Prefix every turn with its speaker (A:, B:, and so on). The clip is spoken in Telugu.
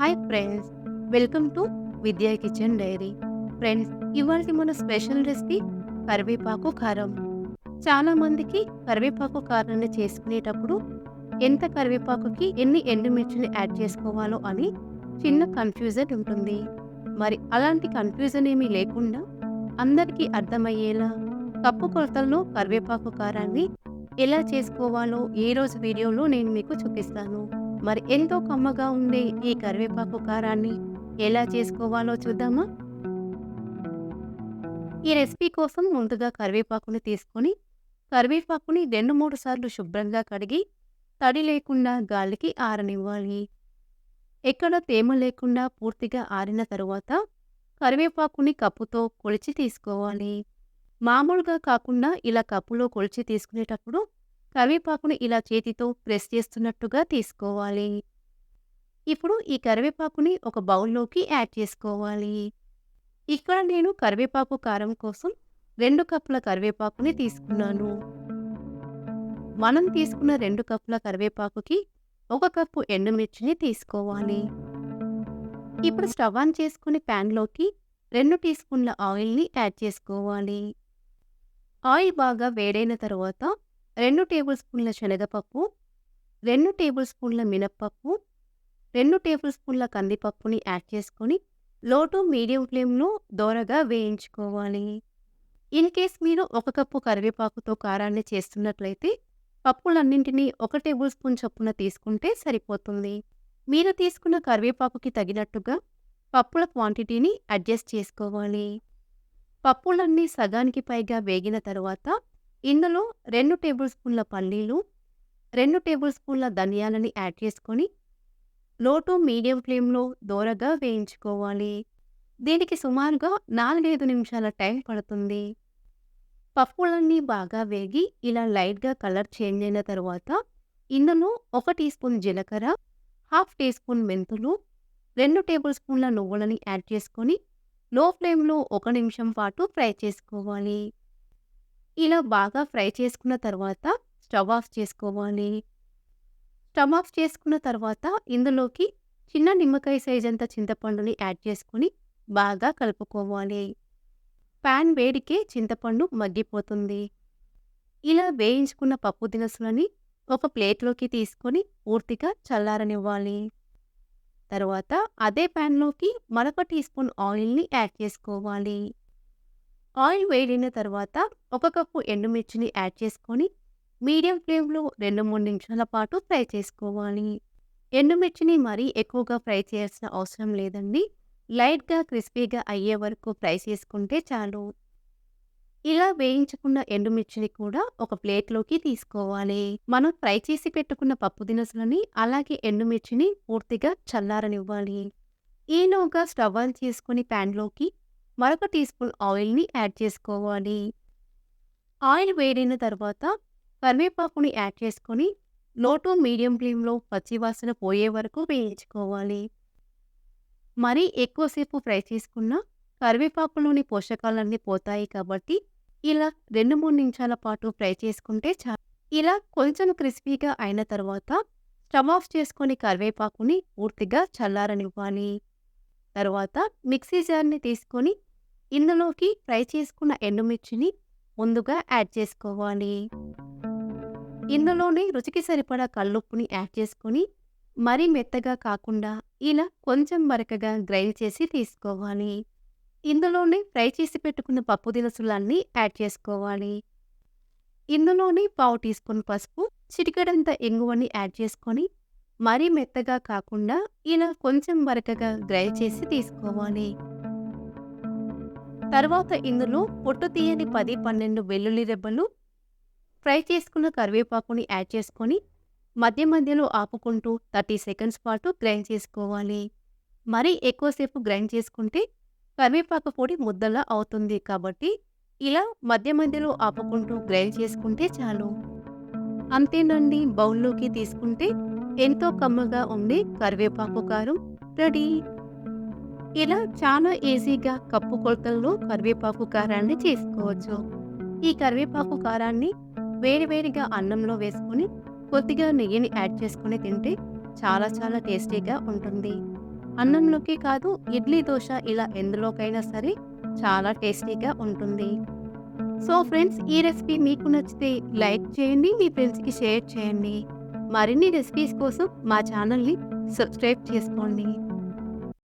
A: Hi friends welcome to Vidya kitchen diary. Friends ఇవాళ మన స్పెషల్ రెసిపీ కరివేపాకు కారం. చాలామందికి కరివేపాకు కారాన్ని చేసుకునేటప్పుడు ఎంత కరివేపాకుకి ఎన్ని ఎండుమిర్చిని యాడ్ చేసుకోవాలో అని చిన్న కన్ఫ్యూజన్ ఉంటుంది. మరి అలాంటి కన్ఫ్యూజన్ ఏమీ లేకుండా అందరికీ అర్థమయ్యేలా కప్పు కొలతల్లో కరివేపాకు కారాన్ని ఎలా చేసుకోవాలో ఈ రోజు వీడియోలో నేను మీకు చూపిస్తాను. మరి ఎంతో కమ్మగా ఉండే ఈ కరివేపాకు కారాన్ని ఎలా చేసుకోవాలో చూద్దామా? ఈ రెసిపీ కోసం ముందుగా కరివేపాకుని తీసుకొని కరివేపాకుని రెండు మూడు సార్లు శుభ్రంగా కడిగి తడి లేకుండా గాలికి ఆరనివ్వాలి. ఎక్కడ తేమ లేకుండా పూర్తిగా ఆరిన తరువాత కరివేపాకుని కప్పుతో కొలిచి తీసుకోవాలి. మామూలుగా కాకుండా ఇలా కప్పులో కొలిచి తీసుకునేటప్పుడు కరివేపాకుని ఇలా చేతితో ప్రెస్ చేస్తున్నట్టుగా తీసుకోవాలి. ఇప్పుడు ఈ కరివేపాకుని ఒక బౌల్లోకి యాడ్ చేసుకోవాలి. ఇక్కడ నేను కరివేపాకు కారం కోసం రెండు కప్పుల కరివేపాకుని తీసుకున్నాను. మనం తీసుకున్న రెండు కప్పుల కరివేపాకుకి ఒక కప్పు ఎండుమిర్చిని తీసుకోవాలి. ఇప్పుడు స్టవ్ ఆన్ చేసుకుని ప్యాన్లోకి రెండు టీ స్పూన్ల ఆయిల్ని యాడ్ చేసుకోవాలి. ఆయిల్ బాగా వేడైన తర్వాత రెండు టేబుల్ స్పూన్ల శనగపప్పు రెండు టేబుల్ స్పూన్ల మినప్పప్పు రెండు టేబుల్ స్పూన్ల కందిపప్పుని యాడ్ చేసుకొని లో టు మీడియం ఫ్లేమ్లో దోరగా వేయించుకోవాలి. ఇన్ కేస్ మీరు ఒక కప్పు కరివేపాకుతో కారాన్ని చేస్తున్నట్లయితే పప్పులన్నింటినీ ఒక టేబుల్ స్పూన్ చొప్పున తీసుకుంటే సరిపోతుంది. మీరు తీసుకున్న కరివేపాకుకి తగినట్టుగా పప్పుల క్వాంటిటీని అడ్జస్ట్ చేసుకోవాలి. పప్పులన్నీ సగానికి పైగా వేగిన తర్వాత ఇందులో రెండు టేబుల్ స్పూన్ల పల్లీలు రెండు టేబుల్ స్పూన్ల ధనియాలని యాడ్ చేసుకొని లో టు మీడియం ఫ్లేమ్లో దోరగా వేయించుకోవాలి. దీనికి సుమారుగా నాలుగైదు నిమిషాల టైం పడుతుంది. పప్పులన్నీ బాగా వేగి ఇలా లైట్గా కలర్ చేంజ్ అయిన తర్వాత ఇందులో ఒక టీ స్పూన్ జీలకర్ర హాఫ్ టీ స్పూన్ మెంతులు రెండు టేబుల్ స్పూన్ల నువ్వులని యాడ్ చేసుకొని లో ఫ్లేమ్లో ఒక నిమిషం పాటు ఫ్రై చేసుకోవాలి. ఇలా బాగా ఫ్రై చేసుకున్న తర్వాత స్టవ్ ఆఫ్ చేసుకోవాలి. స్టవ్ ఆఫ్ చేసుకున్న తర్వాత ఇందులోకి చిన్న నిమ్మకాయ సైజ్ అంత చింతపండుని యాడ్ చేసుకుని బాగా కలుపుకోవాలి. ప్యాన్ వేడికే చింతపండు మగ్గిపోతుంది. ఇలా వేయించుకున్న పప్పు దినుసులని ఒక ప్లేట్లోకి తీసుకొని పూర్తిగా చల్లారనివ్వాలి. తర్వాత అదే ప్యాన్లోకి మరొక టీ స్పూన్ ఆయిల్ని యాడ్ చేసుకోవాలి. ఆయిల్ వేడిన తర్వాత ఒక కప్పు ఎండుమిర్చిని యాడ్ చేసుకొని మీడియం ఫ్లేమ్లో రెండు మూడు నిమిషాల పాటు ఫ్రై చేసుకోవాలి. ఎండుమిర్చిని మరీ ఎక్కువగా ఫ్రై చేయాల్సిన అవసరం లేదండి. లైట్గా క్రిస్పీగా అయ్యే వరకు ఫ్రై చేసుకుంటే చాలు. ఇలా వేయించుకున్న ఎండుమిర్చిని కూడా ఒక ప్లేట్లోకి తీసుకోవాలి. మనం ఫ్రై చేసి పెట్టుకున్న పప్పు దినుసులని అలాగే ఎండుమిర్చిని పూర్తిగా చల్లారనివ్వాలి. ఈలోగా స్టవ్ ఆన్ చేసుకుని ప్యాన్లోకి మరొక టీ స్పూన్ ఆయిల్ని యాడ్ చేసుకోవాలి. ఆయిల్ వేడిన తర్వాత కరివేపాకుని యాడ్ చేసుకొని లో టు మీడియం ఫ్లేమ్లో పచ్చివాసన పోయే వరకు వేయించుకోవాలి. మరీ ఎక్కువసేపు ఫ్రై చేసుకున్న కరివేపాకులోని పోషకాలన్నీ పోతాయి కాబట్టి ఇలా రెండు మూడు నిమిషాల పాటు ఫ్రై చేసుకుంటే చాలు ఇలా కొంచెం క్రిస్పీగా అయిన తర్వాత స్టవ్ ఆఫ్ చేసుకొని కరివేపాకుని పూర్తిగా చల్లారనివ్వాలి. తర్వాత మిక్సీ జార్ని తీసుకొని ఇందులోకి ఫ్రై చేసుకున్న ఎండుమిర్చిని ముందుగా యాడ్ చేసుకోవాలి. ఇందులోనే రుచికి సరిపడా కల్లుప్పుని యాడ్ చేసుకొని మరీ మెత్తగా కాకుండా ఇలా కొంచెం వరకగా గ్రైండ్ చేసి తీసుకోవాలి. ఇందులోనే ఫ్రై చేసి పెట్టుకున్న పప్పు దినుసులన్నీ యాడ్ చేసుకోవాలి. ఇందులోనే పావు టీ స్పూన్ పసుపు చిటికెడంత ఎంగువని యాడ్ చేసుకొని మరీ మెత్తగా కాకుండా ఇలా కొంచెం వరకగా గ్రై చేసి తీసుకోవాలి. తర్వాత ఇందులో పొట్టు తీయని పది పన్నెండు వెల్లుల్లి రెబ్బలు ఫ్రై చేసుకున్న కరివేపాకుని యాడ్ చేసుకొని మధ్య మధ్యలో ఆపుకుంటూ థర్టీ సెకండ్స్ పాటు గ్రైండ్ చేసుకోవాలి. మరీ ఎక్కువసేపు గ్రైండ్ చేసుకుంటే కరివేపాకు పొడి ముద్దలా అవుతుంది కాబట్టి ఇలా మధ్య మధ్యలో ఆపుకుంటూ గ్రైండ్ చేసుకుంటే చాలు. అంతేనండి బౌల్లోకి తీసుకుంటే ఎంతో కమ్మగా ఉండే కరివేపాకు కారం రెడీ. ఇలా చాలా ఈజీగా కప్పు కొలతల్లో కరివేపాకు కారాన్ని చేసుకోవచ్చు. ఈ కరివేపాకు కారాన్ని వేడివేడిగా అన్నంలో వేసుకొని కొద్దిగా నెయ్యిని యాడ్ చేసుకుని తింటే చాలా చాలా టేస్టీగా ఉంటుంది. అన్నంలోకి కాదు ఇడ్లీ దోశ ఇలా ఎందులోకైనా సరే చాలా టేస్టీగా ఉంటుంది. సో ఫ్రెండ్స్ ఈ రెసిపీ మీకు నచ్చితే లైక్ చేయండి మీ ఫ్రెండ్స్కి షేర్ చేయండి. మరిన్ని రెసిపీస్ కోసం మా ఛానల్ని సబ్స్క్రైబ్ చేసుకోండి.